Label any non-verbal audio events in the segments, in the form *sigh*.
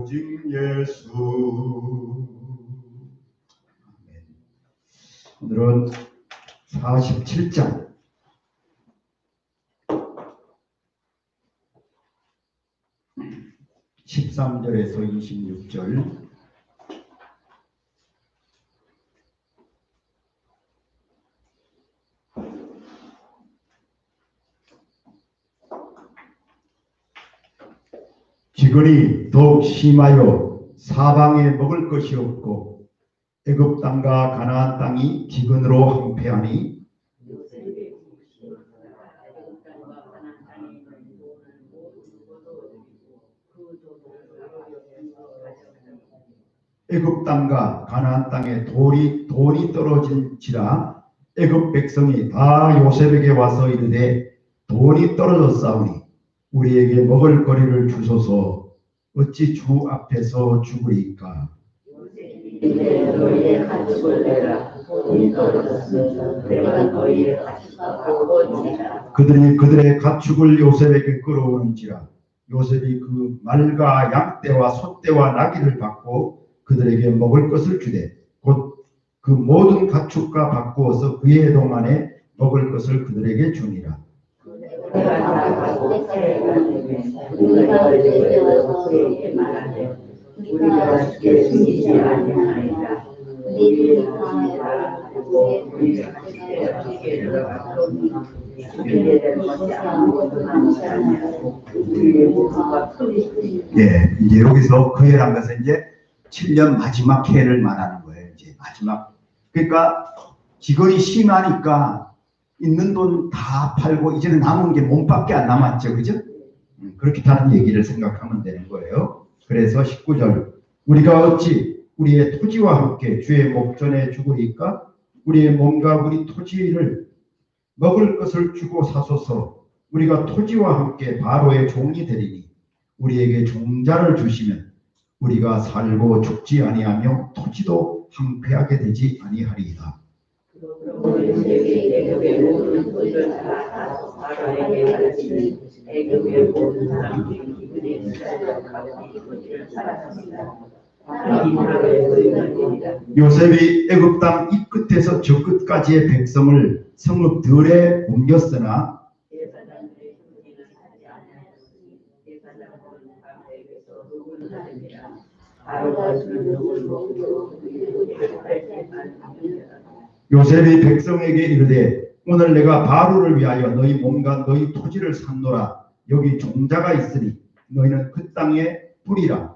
오직 예수. 아멘. 오늘은 47장. 13절에서 26절. 기근이 더욱 심하여 사방에 먹을 것이 없고 애굽 땅과 가나안 땅이 기근으로 황폐하니 애굽 땅과 가나안 땅에 돌이 돈이 떨어진지라 애굽 백성이 다 요셉에게 와서 이르되 돈이 떨어졌사오니 우리에게 먹을 거리를 주소서 어찌 주 앞에서 죽으리까? 이제 너희의 가축을 내라. 돈이 떨어졌으니 내가 너희의 가축과 바꾸니라 그들이 그들의 가축을 요셉에게 끌어오는지라. 요셉이 그 말과 양떼와 소떼와 나귀를 받고 그들에게 먹을 것을 주되 곧 그 모든 가축과 바꾸어서 그의 동안에 먹을 것을 그들에게 주니라 예, 이제 여기서 그 해란 것은 이제 7년 마지막 해를 말하는 거예요. 이제 마지막. 그러니까 기근이 심하니까 있는 돈 다 팔고 이제는 남은 게 몸밖에 안 남았죠. 그죠? 음, 그렇게 다는 얘기를 생각하면 되는 거예요. 그래서 19절. 우리가 어찌 우리의 토지와 함께 주의 목전에 죽으리까? 우리의 몸과 우리 토지를 먹을 것을 주고 사소서 우리가 토지와 함께 바로의 종이 되리니 우리에게 종자를 주시면 우리가 살고 죽지 아니하며 토지도 황폐하게 되지 아니하리이다. 우리에게 애굽의 모든 것을 다 바로에게 가르치니 애굽의 모든 사람들이 기근에 시달려 가고 기근을 살았습니다. 이 나라의 의인들이다. 요셉이 애굽 땅 이 끝에서 저 끝까지의 백성을 성읍 들에 옮겼으나. 요셉이 백성에게 이르되 오늘 내가 바로를 위하여 너희 몸과 너희 토지를 샀노라. 여기 종자가 있으니 너희는 그 땅에 뿌리라.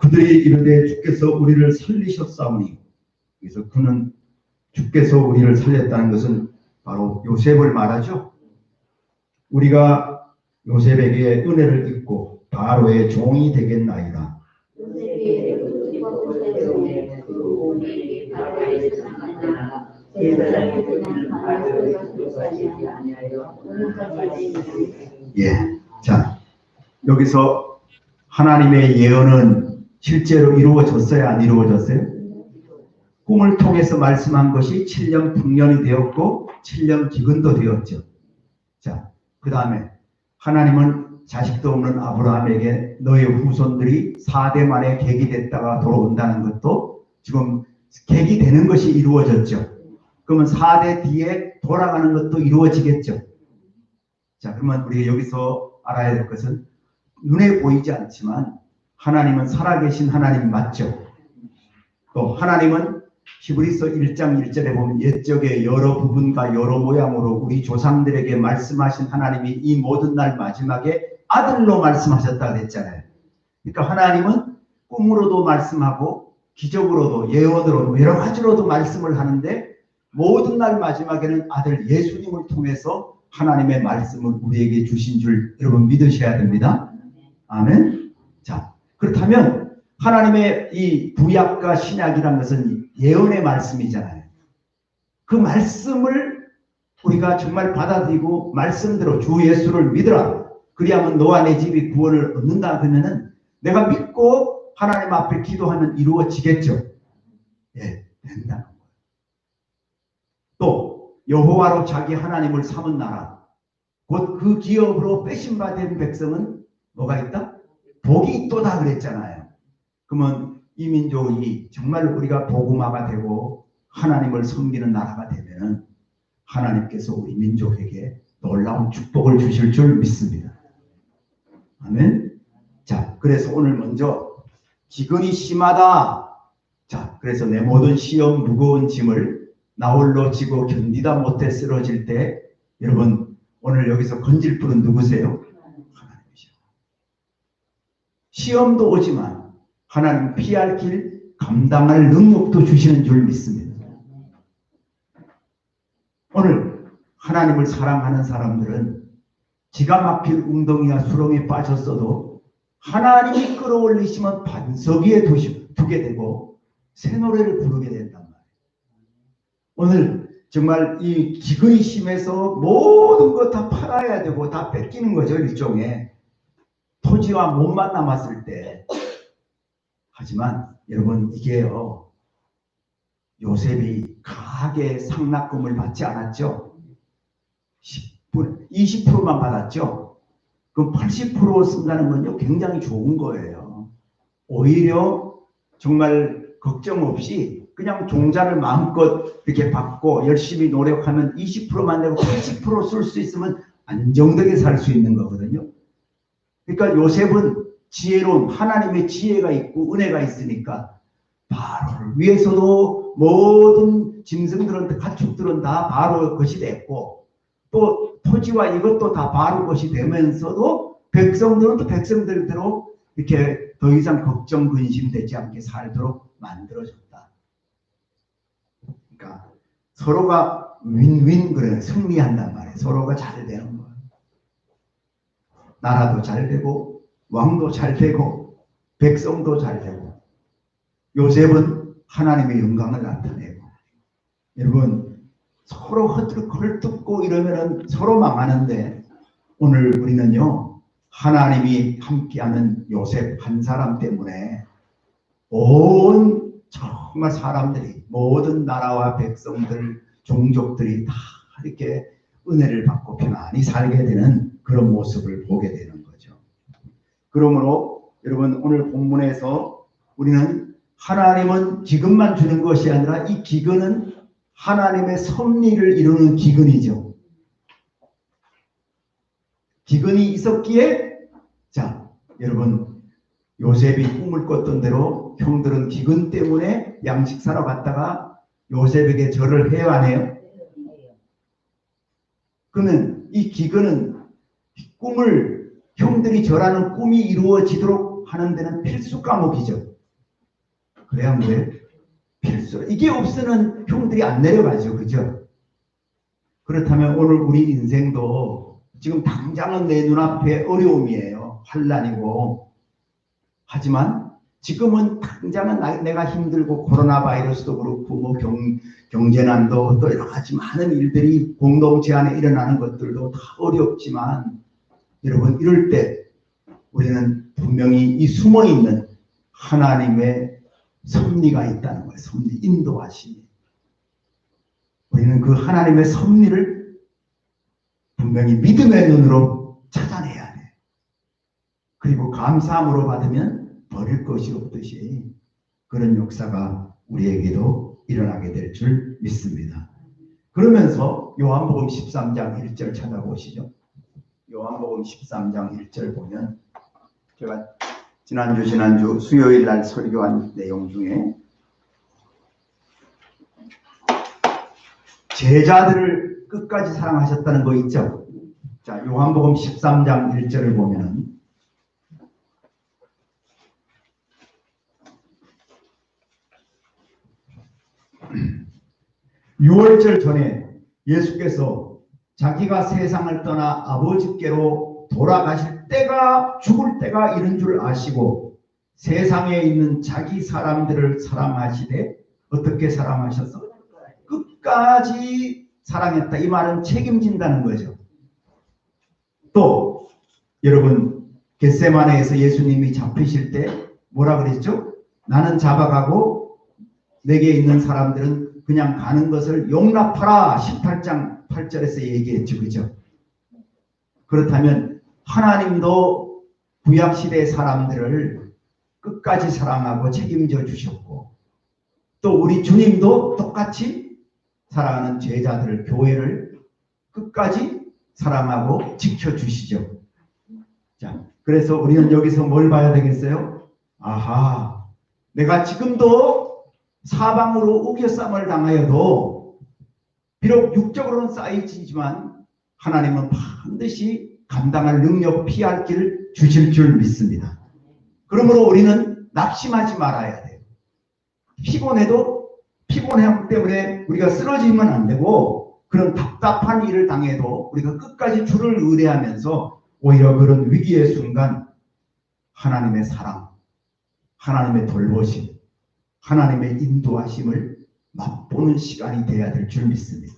그들이 이르되 주께서 우리를 살리셨사오니. 그래서 그는 주께서 우리를 살렸다는 것은 바로 요셉을 말하죠. 우리가 요셉에게 은혜를 입고 바로의 종이 되겠나이다. 예. 자, 여기서 하나님의 예언은 실제로 이루어졌어요? 안 이루어졌어요? 꿈을 통해서 말씀한 것이 7년 풍년이 되었고 7년 기근도 되었죠. 자, 그 다음에 하나님은 자식도 없는 아브라함에게 너의 후손들이 4대 만에 객이 됐다가 돌아온다는 것도 지금 객이 되는 것이 이루어졌죠. 그러면 4대 뒤에 돌아가는 것도 이루어지겠죠. 자, 그러면 우리가 여기서 알아야 될 것은 눈에 보이지 않지만 하나님은 살아계신 하나님 맞죠? 또 하나님은 히브리서 1장 1절에 보면 옛적의 여러 부분과 여러 모양으로 우리 조상들에게 말씀하신 하나님이 이 모든 날 마지막에 아들로 말씀하셨다고 했잖아요. 그러니까 하나님은 꿈으로도 말씀하고 기적으로도 예언으로도 여러 가지로도 말씀을 하는데 모든 날 마지막에는 아들 예수님을 통해서 하나님의 말씀을 우리에게 주신 줄 여러분 믿으셔야 됩니다. 아멘. 자, 그렇다면 하나님의 이 구약과 신약이라는 것은 예언의 말씀이잖아요. 그 말씀을 우리가 정말 받아들이고 말씀대로 주 예수를 믿으라. 그리하면 너와 내 집이 구원을 얻는다 그러면은 내가 믿고 하나님 앞에 기도하면 이루어지겠죠. 예, 된다는 거예요. 또 여호와로 자기 하나님을 삼은 나라, 곧 그 기업으로 빼신 바된 백성은 뭐가 있다? 복이 있도다 그랬잖아요. 그러면 이 민족이 정말 우리가 복음화가 되고 하나님을 섬기는 나라가 되면은 하나님께서 우리 민족에게 놀라운 축복을 주실 줄 믿습니다. 아멘. 자, 그래서 오늘 먼저 기근이 심하다. 자, 그래서 내 모든 시험 무거운 짐을 나 홀로 지고 견디다 못해 쓰러질 때 여러분 오늘 여기서 건질 분은 누구세요? 하나님이죠. 시험도 오지만 하나님 피할 길 감당할 능력도 주시는 줄 믿습니다. 오늘 하나님을 사랑하는 사람들은 기가 막힐 웅덩이와 수렁에 빠졌어도 하나님이 끌어올리시면 반석 위에 두게 되고 새 노래를 부르게 된단 말이에요. 오늘 정말 이 기근이 심해서 모든 것 다 팔아야 되고 다 뺏기는 거죠 일종의 토지와 몸만 남았을 때 하지만 여러분 이게요 요셉이 가게 상납금을 받지 않았죠? 10분, 20%만 받았죠? 그럼 80% 쓴다는 건요 굉장히 좋은 거예요. 오히려 정말 걱정 없이 그냥 종자를 마음껏 이렇게 받고 열심히 노력하면 20%만 내고 80%쓸 수 있으면 안정되게 살 수 있는 거거든요. 그러니까 요셉은 지혜로운 하나님의 지혜가 있고 은혜가 있으니까 바로를 위해서도 모든 짐승들은 가축들은 다 바로 것이 됐고 또 토지와 이것도 다 바로 것이 되면서도 백성들은 또 백성들대로 이렇게 더 이상 걱정 근심되지 않게 살도록 만들어졌다. 그러니까 서로가 윈윈 그래 승리한단 말이에요. 서로가 잘 되는 거예요. 나라도 잘 되고 왕도 잘 되고 백성도 잘 되고 요셉은 하나님의 영광을 나타내고 여러분 서로 헐뜯고 이러면은 서로 망하는데 오늘 우리는요 하나님이 함께하는 요셉 한 사람 때문에 온 정말 사람들이 모든 나라와 백성들 종족들이 다 이렇게 은혜를 받고 편안히 살게 되는 그런 모습을 보게 되는. 그러므로 여러분 오늘 본문에서 우리는 하나님은 기근만 주는 것이 아니라 이 기근은 하나님의 섭리를 이루는 기근이죠. 기근이 있었기에 자 여러분 요셉이 꿈을 꿨던 대로 형들은 기근 때문에 양식 사러 갔다가 요셉에게 절을 해야 하네요. 그러면 이 기근은 꿈을 형들이 절하는 꿈이 이루어지도록 하는 데는 필수 과목이죠. 그래야 뭐예요? 필수. 이게 없으면 형들이 안 내려가죠. 그죠? 그렇다면 오늘 우리 인생도 지금 당장은 내 눈앞에 어려움이에요. 환란이고. 하지만 지금은 당장은 나- 내가 힘들고 코로나 바이러스도 그렇고 뭐 경, 경제난도 또 여러 가지 많은 일들이 공동체 안에 일어나는 것들도 다 어렵지만 여러분 이럴 때 우리는 분명히 이 숨어 있는 하나님의 섭리가 있다는 거예요. 섭리 인도하심이. 우리는 그 하나님의 섭리를 분명히 믿음의 눈으로 찾아내야 돼. 그리고 감사함으로 받으면 버릴 것이 없듯이 그런 역사가 우리에게도 일어나게 될 줄 믿습니다. 그러면서 요한복음 13장 1절 찾아보시죠. 요한복음 13장 1절 보면 제가 지난주 지난주 수요일 날 설교한 내용 중에 제자들을 끝까지 사랑하셨다는 거 있죠. 자, 요한복음 13장 1절을 보면은 *clears throat* 6월절 전에 예수께서 자기가 세상을 떠나 아버지께로 돌아가실 때가 죽을 때가 이른 줄 아시고 세상에 있는 자기 사람들을 사랑하시되 어떻게 사랑하셔서 끝까지 사랑했다. 이 말은 책임진다는 거죠. 또 여러분 겟세마네에서 예수님이 잡히실 때 뭐라 그랬죠? 나는 잡아가고 내게 있는 사람들은 그냥 가는 것을 용납하라 18장 8절에서 얘기했죠. 그죠? 그렇다면 하나님도 구약시대 사람들을 끝까지 사랑하고 책임져 주셨고 또 우리 주님도 똑같이 사랑하는 제자들을 교회를 끝까지 사랑하고 지켜주시죠. 자, 그래서 우리는 여기서 뭘 봐야 되겠어요? 아하, 내가 지금도 사방으로 우겨쌈을 당하여도 비록 육적으로는 쌓이지만 하나님은 반드시 감당할 능력, 피할 길을 주실 줄 믿습니다. 그러므로 우리는 낙심하지 말아야 돼요. 피곤해도 피곤함 때문에 우리가 쓰러지면 안 되고 그런 답답한 일을 당해도 우리가 끝까지 주를 의뢰하면서 오히려 그런 위기의 순간 하나님의 사랑, 하나님의 돌보심, 하나님의 인도하심을 맛보는 시간이 돼야 될 줄 믿습니다.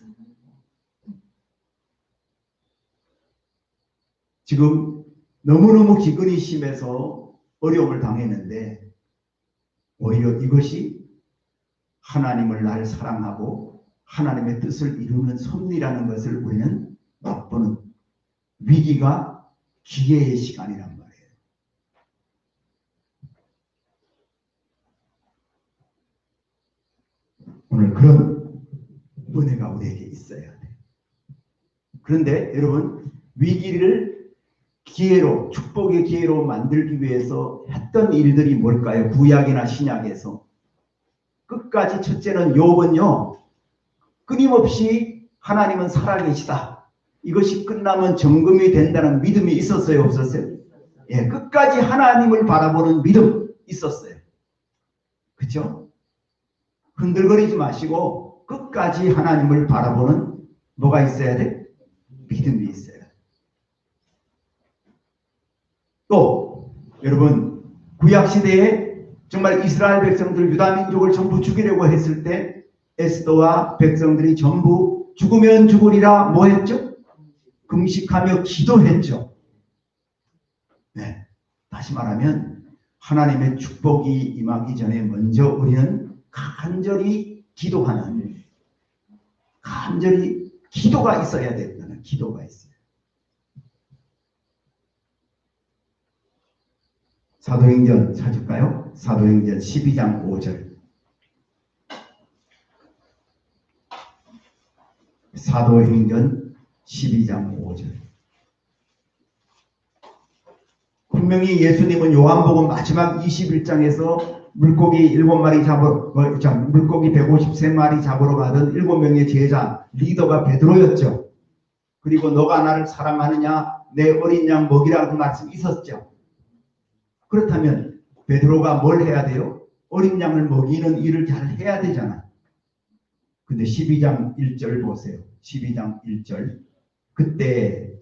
지금 너무너무 기근이 심해서 어려움을 당했는데 오히려 이것이 하나님을 날 사랑하고 하나님의 뜻을 이루는 섭리라는 것을 우리는 맛보는 위기가 기회의 시간이란 말이에요. 오늘 그런 은혜가 우리에게 있어야 돼. 그런데 여러분 위기를 기회로 축복의 기회로 만들기 위해서 했던 일들이 뭘까요? 구약이나 신약에서 끝까지 첫째는 욥은요 끊임없이 하나님은 살아계시다. 이것이 끝나면 정금이 된다는 믿음이 있었어요, 없었어요? 예, 끝까지 하나님을 바라보는 믿음 있었어요. 그죠? 흔들거리지 마시고 끝까지 하나님을 바라보는 뭐가 있어야 돼? 믿음이 있어요. 또 여러분 구약 시대에 정말 이스라엘 백성들 유다 민족을 전부 죽이려고 했을 때 에스더와 백성들이 전부 죽으면 죽으리라 뭐 했죠? 금식하며 기도했죠. 네. 다시 말하면 하나님의 축복이 임하기 전에 먼저 우리는 간절히 기도하는 간절히 기도가 있어야 된다는 기도가 있어요. 사도행전 찾을까요? 사도행전 12장 5절. 사도행전 12장 5절. 분명히 예수님은 요한복음 마지막 21장에서 물고기 일곱 마리 잡으러, 어, 자, 물고기 153마리 잡으러 가던 일곱 명의 제자, 리더가 베드로였죠. 그리고 너가 나를 사랑하느냐, 내 어린 양 먹이라는 말씀 있었죠. 그렇다면 베드로가 뭘 해야 돼요? 어린 양을 먹이는 일을 잘 해야 되잖아. 근데 12장 1절 보세요. 12장 1절. 그때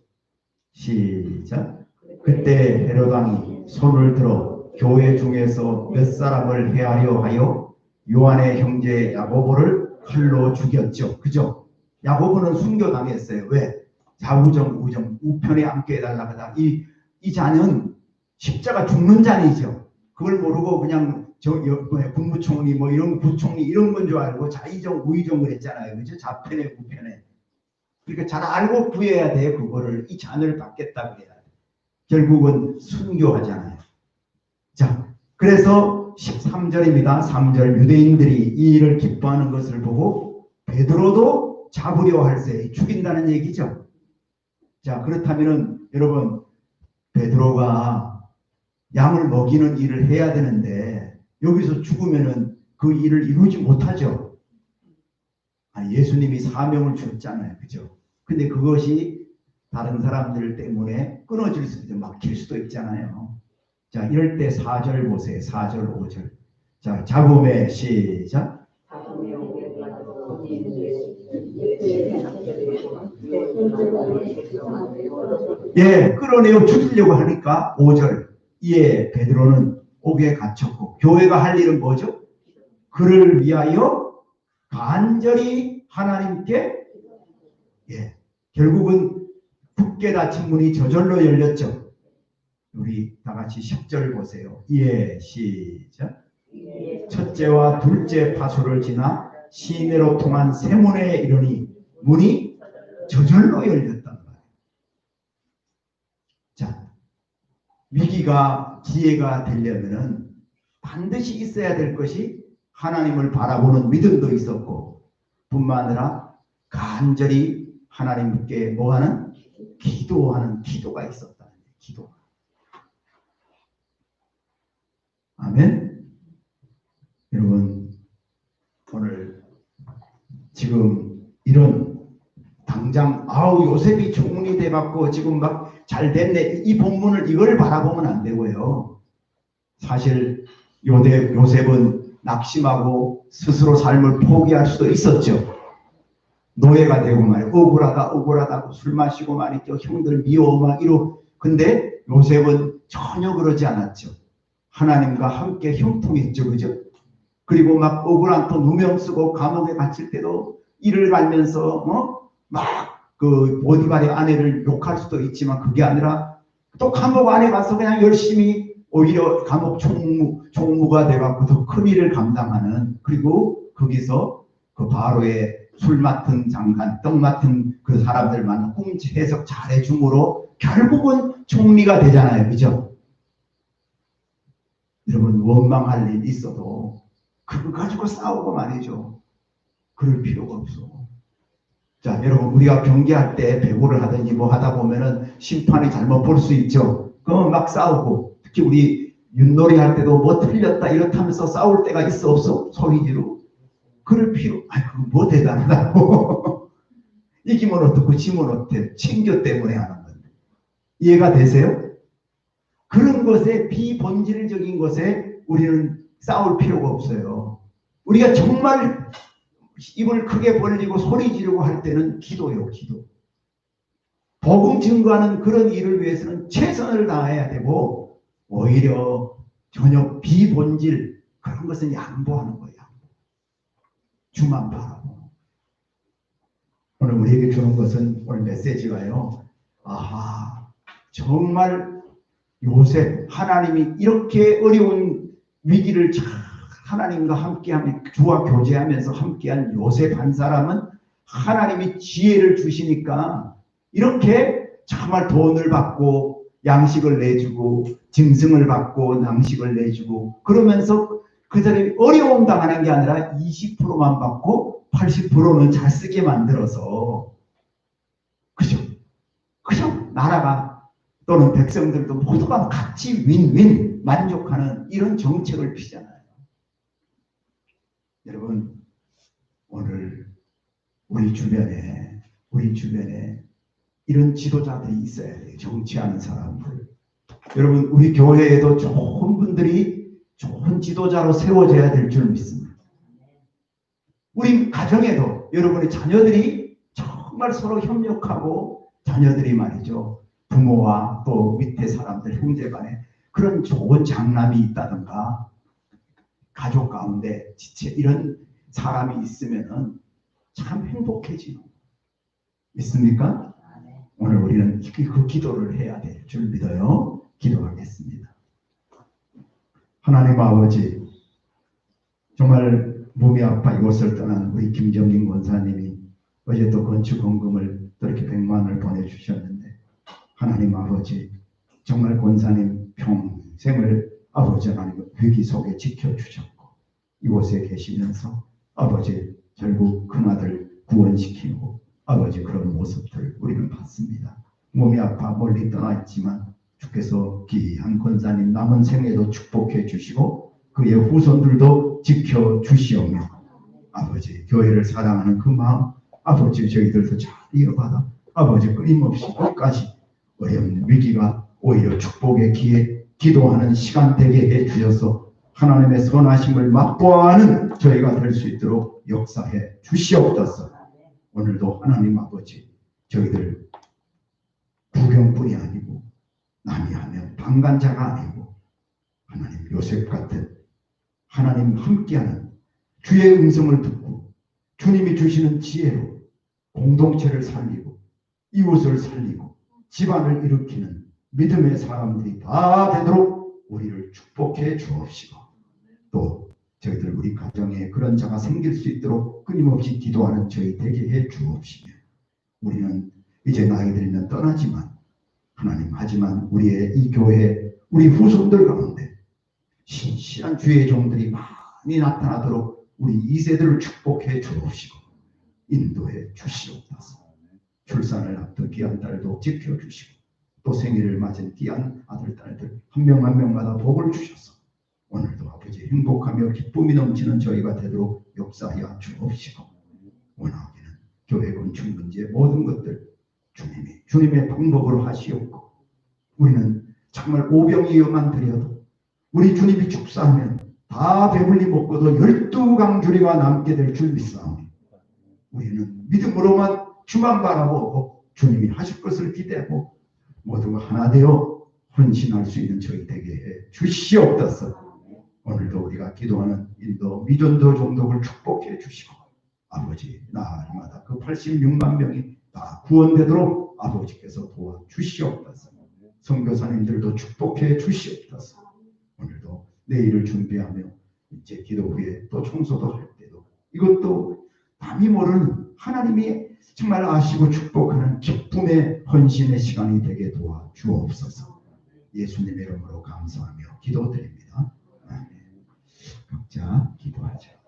시작. 그때 헤롯 왕이 손을 들어 교회 중에서 몇 사람을 헤아려 하여 요한의 형제 야고보를 칼로 죽였죠. 그죠? 야고보는 순교당했어요. 왜? 좌우정 우정 우편에 앉게 해달라 하다. 이, 이 자는 십자가 죽는 자이죠. 그걸 모르고 그냥 저 국무총리 뭐 이런 부총리 이런 건 줄 알고 자의정 우의정을 했잖아요. 그죠? 좌편에 우편에. 그러니까 잘 알고 구해야 돼 그거를 이 잔을 받겠다 그래야 돼. 결국은 순교하잖아요. 자, 그래서 13절입니다. 3절 유대인들이 이 일을 기뻐하는 것을 보고 베드로도 잡으려 할세 죽인다는 얘기죠. 자, 그렇다면은 여러분 베드로가 양을 먹이는 일을 해야 되는데 여기서 죽으면은 그 일을 이루지 못하죠. 아니, 예수님이 사명을 주었잖아요. 그죠? 근데 그것이 다른 사람들 때문에 끊어질 수도 있고 막힐 수도 있잖아요. 자, 이럴 때 4절 보세요. 4절, 5절. 자, 잡음의 시작. 예, 끌어내어 죽이려고 하니까 5절. 이에 베드로는 옥에 갇혔고 교회가 할 일은 뭐죠? 그를 위하여 간절히 하나님께 예, 결국은 굳게 닫힌 문이 저절로 열렸죠. 우리 다 같이 10절 보세요. 예, 시작. 예. 첫째와 둘째 파수를 지나 시내로 통한 세문에 이르니 문이 저절로 열렸단 말이에요. 자, 위기가 기회가 되려면은 반드시 있어야 될 것이 하나님을 바라보는 믿음도 있었고 뿐만 아니라 간절히 하나님께 뭐하는 기도하는 기도가 거예요. 기도. 아멘. 여러분 오늘 지금 이런 당장 아우 요셉이 총리 돼갖고 지금 막 잘 됐네 이 본문을 이걸 바라보면 안 되고요. 사실 요대 요셉은 낙심하고 스스로 삶을 포기할 수도 있었죠. 노예가 되고 말이야 억울하다 억울하다고 술 마시고 말이죠 형들 미워 막 이러 근데 요셉은 전혀 그러지 않았죠. 하나님과 함께 형통했죠, 그죠? 그리고 막 억울한 또 누명 쓰고 감옥에 갇힐 때도 이를 갈면서 어? 막그 보디발의 아내를 욕할 수도 있지만 그게 아니라 또 감옥 안에 가서 그냥 열심히 오히려 감옥 총무 총무가 돼갖고 더 큰 일을 감당하는 그리고 거기서 그 바로의 술 맡은 장관, 떡 맡은 그 사람들만 꽁지 해석 잘해줌으로 결국은 총리가 되잖아요, 그죠? 여러분 원망할 일 있어도 그거 가지고 싸우고 말이죠. 그럴 필요가 없어. 자, 여러분 우리가 경기할 때 배구를 하든지 뭐 하다 보면은 심판이 잘못 볼 수 있죠. 그러면 막 싸우고 특히 우리 윷놀이 할 때도 뭐 틀렸다 이렇다면서 싸울 때가 있어 없어? 소리 지르고 그럴 필요. 아, 그거 뭐 대단하다고. 이기면 어떻고 지면 어때? 챙겨 때문에 하는 건데. 이해가 되세요? 그런 것에 비본질적인 것에 우리는 싸울 필요가 없어요. 우리가 정말 입을 크게 벌리고 소리 지르고 할 때는 기도요, 기도. 복음 증거하는 그런 일을 위해서는 최선을 다해야 되고 오히려 전혀 비본질 그런 것은 양보하는 거예요. 주만 바라고. 오늘 우리에게 주는 것은 오늘 메시지가요. 아하, 정말 요셉 하나님이 이렇게 어려운 위기를 잘 하나님과 함께하며 주와 교제하면서 함께한 요셉 한 사람은 하나님이 지혜를 주시니까 이렇게 정말 돈을 받고 양식을 내주고 짐승을 받고 양식을 내주고 그러면서 그 사람이 어려움 당하는 게 아니라 20%만 받고 80%는 잘 쓰게 만들어서 그죠? 그죠? 나라가 또는 백성들도 모두가 같이 윈윈 만족하는 이런 정책을 피잖아요. 여러분 오늘 우리 주변에 우리 주변에 이런 지도자들이 있어야 돼요. 정치하는 사람들. 여러분 우리 교회에도 좋은 분들이 좋은 지도자로 세워져야 될 줄 믿습니다. 우리 가정에도 여러분의 자녀들이 정말 서로 협력하고 자녀들이 말이죠. 부모와 또 밑에 사람들 형제 간에 그런 좋은 장남이 있다든가 가족 가운데 지체 이런 사람이 있으면은 참 행복해지는 거예요. 믿습니까? 오늘 우리는 그 기도를 해야 될 줄 믿어요. 기도하겠습니다. 하나님 아버지, 정말 몸이 아파 이곳을 떠난 우리 김정민 권사님이 어제 또 건축 헌금을 또 이렇게 100만 원을 보내주셨는데 하나님 아버지, 정말 권사님 평생을 아버지 하나님 위기 속에 지켜주셨고 이곳에 계시면서 아버지 결국 큰아들 구원시키고 아버지 그런 모습들 우리는 봤습니다. 몸이 아파 멀리 떠나 있지만 주께서 귀한 권사님 남은 생에도 축복해 주시고 그의 후손들도 지켜 주시오며 아버지 교회를 사랑하는 그 마음 아버지 저희들도 잘 이어받아 아버지 끊임없이 끝까지 어려운 위기가 오히려 축복의 기회 기도하는 시간 되게 해 주셔서 하나님의 선하심을 맛보아하는 저희가 될 수 있도록 역사해 주시옵소서. 오늘도 하나님 아버지 저희들 구경뿐이 아니고 남이 하면 방관자가 아니고 하나님 요셉 같은 하나님 함께하는 주의 음성을 듣고 주님이 주시는 지혜로 공동체를 살리고 이웃을 살리고 집안을 일으키는 믿음의 사람들이 다 되도록 우리를 축복해 주옵시고 또 저희들 우리 가정에 그런 자가 생길 수 있도록 끊임없이 기도하는 저희 되게 해 주옵시며 우리는 이제 나이 들면 떠나지만 하나님 하지만 우리의 이 교회 우리 후손들 가운데 신실한 주의 종들이 많이 나타나도록 우리 이세들을 축복해 주옵시고 인도해 주시옵소서 출산을 앞둔 귀한 딸도 지켜주시고 또 생일을 맞은 귀한 아들 딸들 한 명 한 명마다 복을 주셔서 오늘도 아버지 행복하며 기쁨이 넘치는 저희가 되도록 역사하여 주옵시고 원하기는 교회 건축 문제 모든 것들 주님이 주님의 방법으로 하시옵고 우리는 정말 오병이어만 드려도 우리 주님이 축사하면 다 배불리 먹고도 열두 강주리와 남게 될 줄 믿사오니 우리는 믿음으로만 주만 바라보고 주님이 하실 것을 기대하고 모두가 하나 되어 헌신할 수 있는 저희 되게 해 주시옵소서. 오늘도 우리가 기도하는 인도 미전도 종독을 축복해 주시고 아버지 날마다 그 86만 명이 다 구원되도록 아버지께서 도와 주시옵소서. 선교사님들도 축복해 주시옵소서. 오늘도 내일을 준비하며 이제 기도 후에 또 청소도 할 때도 이것도 남이 모르는 하나님이 정말 아시고 축복하는 기쁨의 헌신의 시간이 되게 도와 주옵소서. 예수님의 이름으로 감사하며 기도드립니다. 아멘. 각자 기도하죠.